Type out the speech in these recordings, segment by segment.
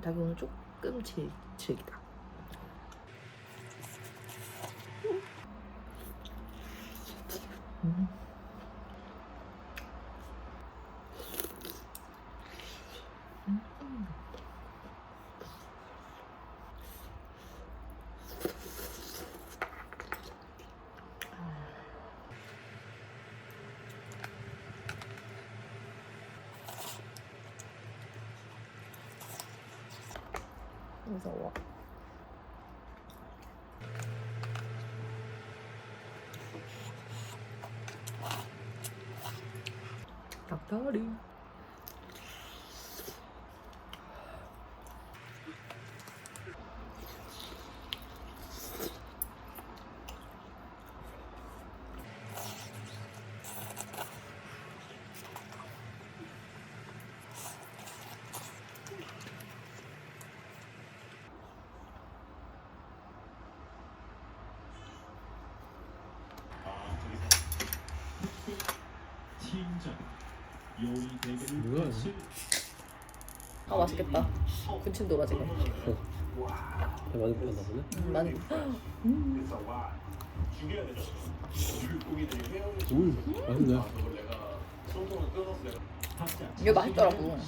닭이 오늘 조금 질, 질기다. 무서워. 닭다리. 뭐야, 아 맛있겠다. 군침 돌아 지금. 배 많이 불렀나 보네. 음, 많이. 음, 맛있네. 각자 이거 맛있더라고.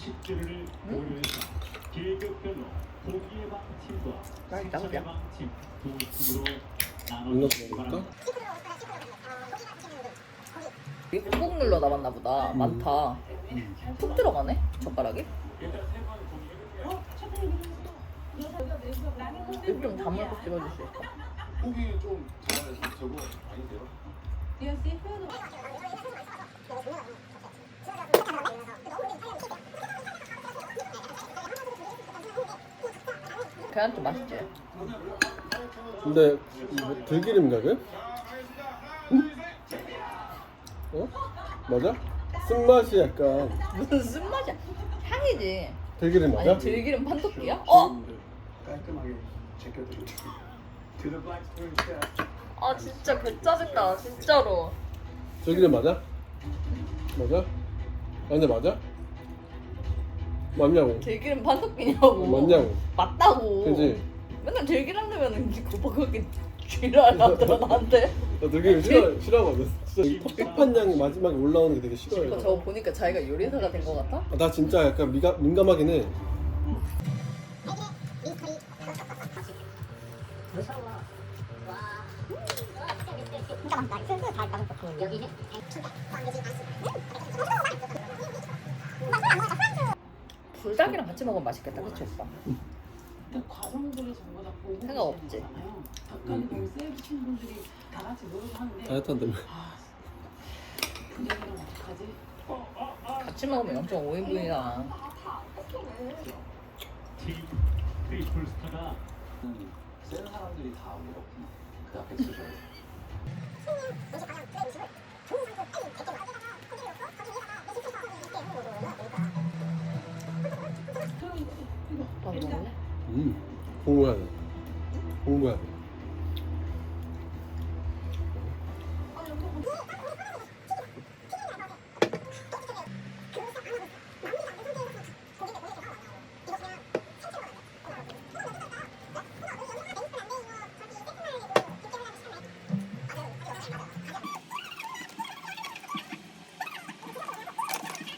팀과 맛있다, 팀으로 이거 먹을까? 꾹꾹 눌러 남았나 보다. 많다. 푹 들어가네 젓가락이. 입좀 다물고 찍어줄 수 있어? 고기 좀 잘해서 저거 아닌데요? 계란 좀 맛있지? 근데 이거 들기름인가 그? 응? 어? 맞아? 쓴맛이 약간 무슨 쓴맛이야? 향이지. 들기름 맞아? 아니 들기름 판토끼야? 어? 깔끔하게 제껴드릴게요. To the black spoon chef. 아 진짜 개 짜증나 진짜로. 들기름 맞아? 맞아? 아 근데 맞아? 맞냐고? 들기름 판토끼냐고. 맞냐고? 맞다고. 그지? 맨날 들기름 넣으면 그렇 게 지랄하더라 나한테. 나 들기름 싫어 싫어하거든. 진짜 이 텁텁한 양이 마지막에 올라오는 게 되게 싫어해. 저거 보니까 자기가 요리사가 된 것 같아? 아, 나 진짜 약간 미가, 민감하긴 해. 불닭이랑 같이 먹으면 맛있겠다 그치 오빠? 근데 과정들이 전부 다 보고 생각 없지? 닭가는 벌써 해주신 분들이 다 같이 모여서 하는데 다이어트 한다며. 아 분위기랑 어떡하지? 같이 먹으면 0.5인분이잖아 팀 트리플스타가 센 사람들이 다 외롭구나. 그 앞에 쓰셔야 돼. 오빠 먹을래? 음, 공부해야 돼. 공부해야 돼.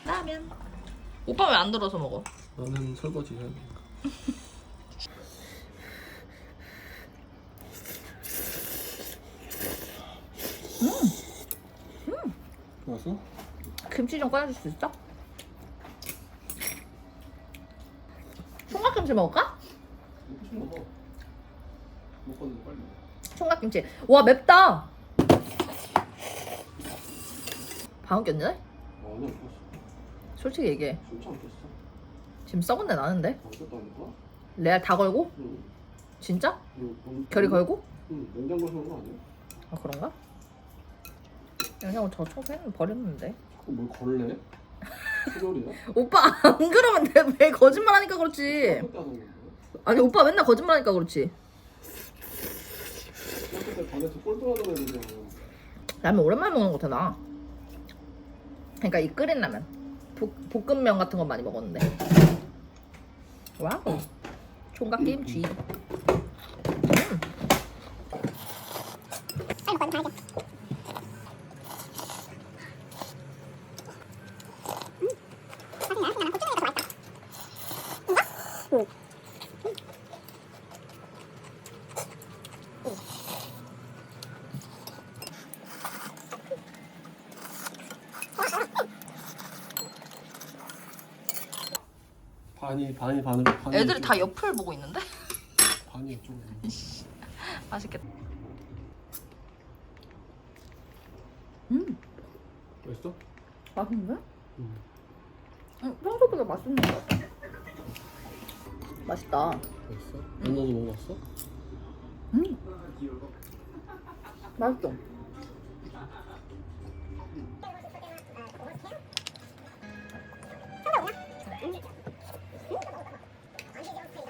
라면 오빠 왜 안 들어서 먹어? 나는 설거지 해야 되니까. 음. 좋았어? 좀 꺼내줄 수 있어? 총각김치 먹을까? 총각김치 와 맵다 방울 꼈네? 어, 아니야, 좋았어. 솔직히 얘기해 진짜 안 깼어. 지금 썩은 내 나는데? 안 깼다니까? 레알 다 걸고? 응. 진짜? 응. 응. 결이 걸고? 응. 냉장고에 넣은 거 아니야? 아 그런가? 그냥 저 청소해는 버렸는데 뭘 걸래? 소리야? 오빠 안 그러면 내 왜 거짓말 하니까 그렇지 건데. 아니 오빠 맨날 거짓말 하니까 그렇지 학교 때 반에서 꼴등하던 애들이랑 라면 오랜만에 먹는 것 같아 나 그러니까 이 끓인 라면 볶, 볶음면 같은 건 많이 먹었는데 와우 총각 김치 음. 반이 반이 반으로 반이 애들이 이쪽- 다 옆을 보고 있는데? 반이 이쪽으로 맛있겠다 음 맛있어? 맛있는데? 응. 응, 평소보다 맛있는 것 같아 맛있다 맛있어? 연어도 먹어봤어? 음 맛있어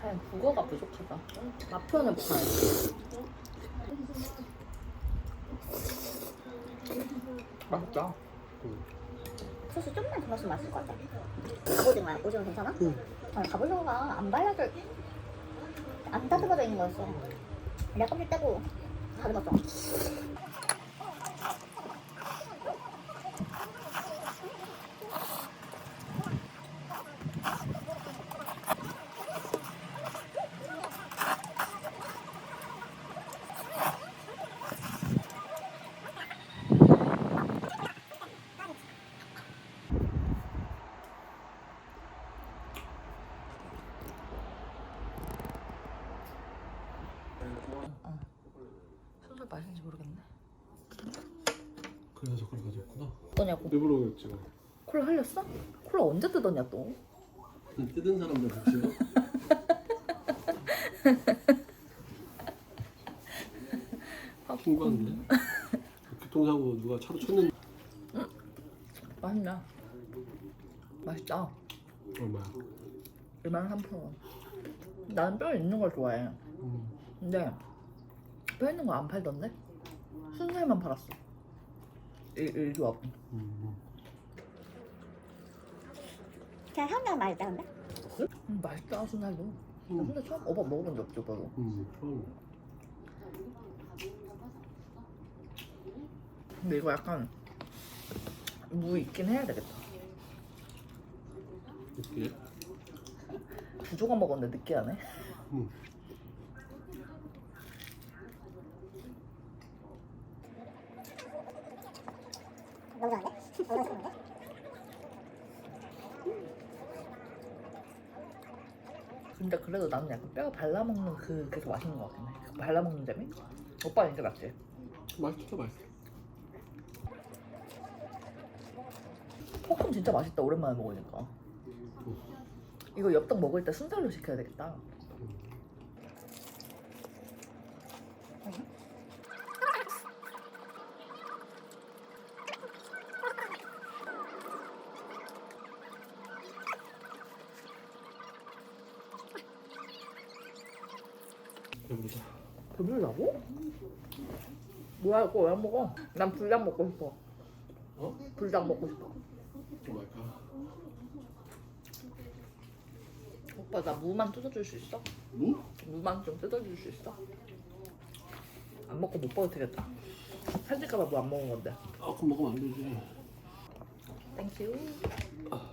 그냥 국어가 부족하다 맛 표현을 못하네 맛있다 소스 좀만 더 넣으면 맛있을 것 같아. 갑오징어야. 오징어 괜찮아? 응. 아니, 갑오징어가 안 발라져, 안 다듬어져 있는 거였어. 내가 껍질 떼고 다듬었어. 순살 맛있는지 모르겠네 그래서 그걸 어떠냐고. 일부러 그랬지 콜라 흘렸어? 콜라 언제 뜯었냐 또? 뜯은 사람들 붙이고 신고하는데? 교통사고 누가 차로 쳤는데 맛있냐 맛있다. 얼마야? 2만 3천 원. 나는 뼈 있는 걸 좋아해. 음. 근데 뼈 있는 거 안 팔던데? 순살만 팔았어 일, 일조합 음. 그냥 사람들은 맛있다, 근데? 음, 맛있다 순살도 나 음. 순살 처음 오빠 먹어본 적 없지 오빠도 음. 처음 근데 이거 약간 무 있긴 해야 되겠다 이렇게 두 조각 먹었는데 느끼하네 음. 너무 좋은데? 너무 좋은데? 근데 그래도 나는 약간 뼈 발라먹는 그, 더 맛있는 것 같긴 해. 그 발라먹는 재미? 오빠는 이게 맞지? 맛있어 맛있어 볶음 진짜 맛있다, 오랜만에 먹으니까. 이거 엽떡 먹을 때 순살로 시켜야 되겠다. 배부르다 배불라고? 뭐야, 이거 왜안 먹어? 난 불닭 먹고 싶어. 어? 불닭 먹고 싶어. 좀 할까? 오빠, 나 무만 뜯어줄 수 있어? 무? 무만 좀 뜯어줄 수 있어? 안 먹고 못 버티겠다. 살찔까봐 무안 먹은 건데. 아 그럼 먹으면 안 되지 땡큐.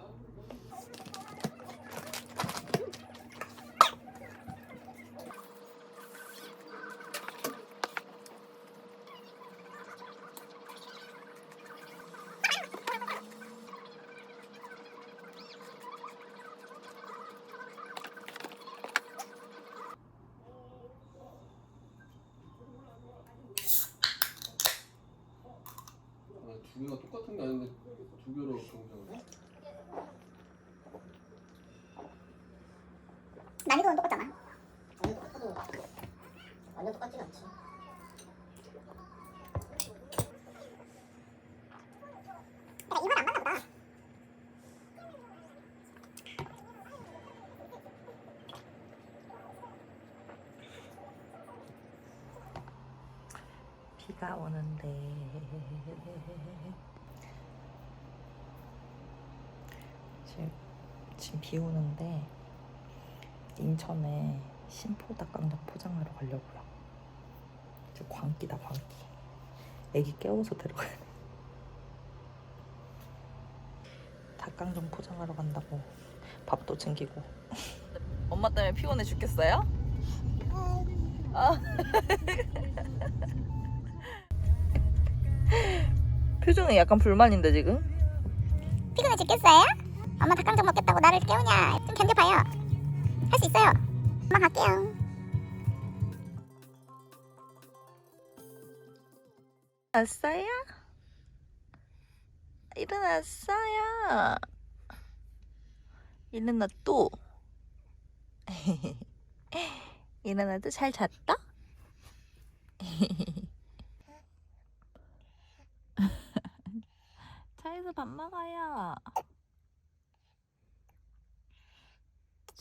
하나 두 똑같은 게 아닌데 두 개로 해? 난이도는 똑같잖아. 아니 똑같아도 완전 똑같진 않지. 안 보다. 비가 오는데 지금, 지금 비 오는데 인천에 신포 닭강정 포장하러 가려고요. 지금 광기다 광기. 애기 깨워서 데려가야 돼. 닭강정 포장하러 간다고 밥도 챙기고. 엄마 때문에 피곤해 죽겠어요? 아. 표정이 약간 불만인데 지금? 피곤해 죽겠어요? 엄마 닭강정 먹겠다고 나를 깨우냐? 좀 견뎌봐요. 할 수 있어요. 엄마 갈게요. 일어났어요? 일어났어요. 일어났또. 일어나도 잘 잤다? 차에서 밥 먹어요.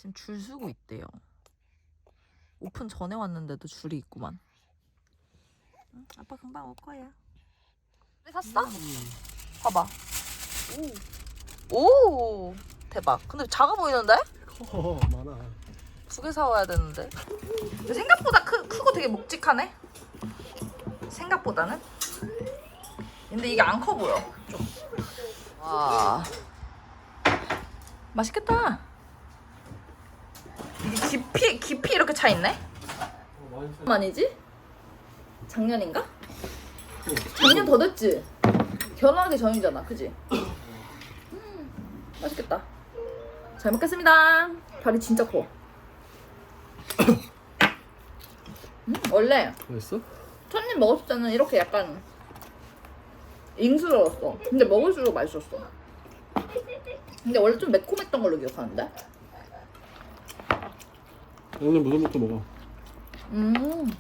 지금 줄 서고 있대요. 오픈 전에 왔는데도 줄이 있구만. 응, 아빠 금방 올 거야. 샀어? 봐봐. 오. 오. 대박. 근데 작아 보이는데? 커 많아 두 개 사와야 되는데. 근데 생각보다 크, 크고 되게 묵직하네. 생각보다는. 근데 이게 안 커 보여. 좀. 와. 맛있겠다. 깊이 깊이 이렇게 차 있네? 아니지? 작년인가? 작년 더 됐지? 결혼하기 전이잖아, 그지? 음, 맛있겠다. 잘 먹겠습니다. 발이 진짜 커. 음, 원래 맛있어? 첫입 먹었을 때는 이렇게 약간 잉스러웠어. 근데 먹을수록 맛있었어. 근데 원래 좀 매콤했던 걸로 기억하는데? 양념 무덤부터 먹어 음,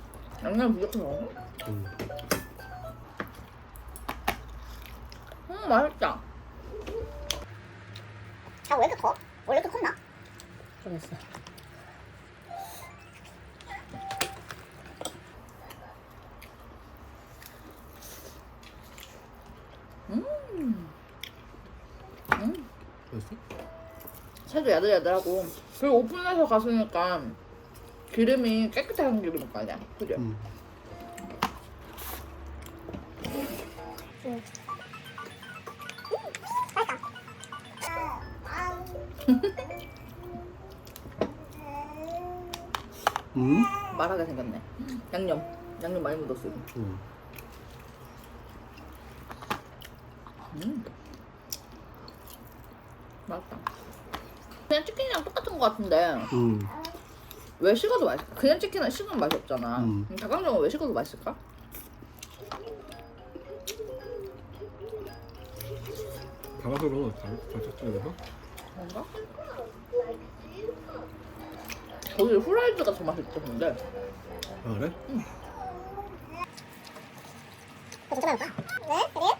양념 부족해 먹어. 음. 음, 맛있다. 아, 왜 이렇게 커? 원래 이렇게 컸나? 잘했어. 음. 음. 맛있어? 살도 야들야들하고 그리고 오픈해서 갔으니까 기름이 깨끗한 기름일 거 아니야 그죠? 음. 음? 말하게 생겼네 양념 양념 많이 묻었어 이거 음. 음. 맛있다 그냥 치킨이랑 똑같은 거 같은데 음. 왜 식어도 맛있을까? 그냥 치킨은 식으면 맛이 없잖아 음. 닭강정은 왜 식어도 맛있을까? 달, 달짝지근해서? 뭔가? 거기 후라이드가 더 맛있던데 아 그래? 그거 좀 해볼까? 왜? 그래? 음,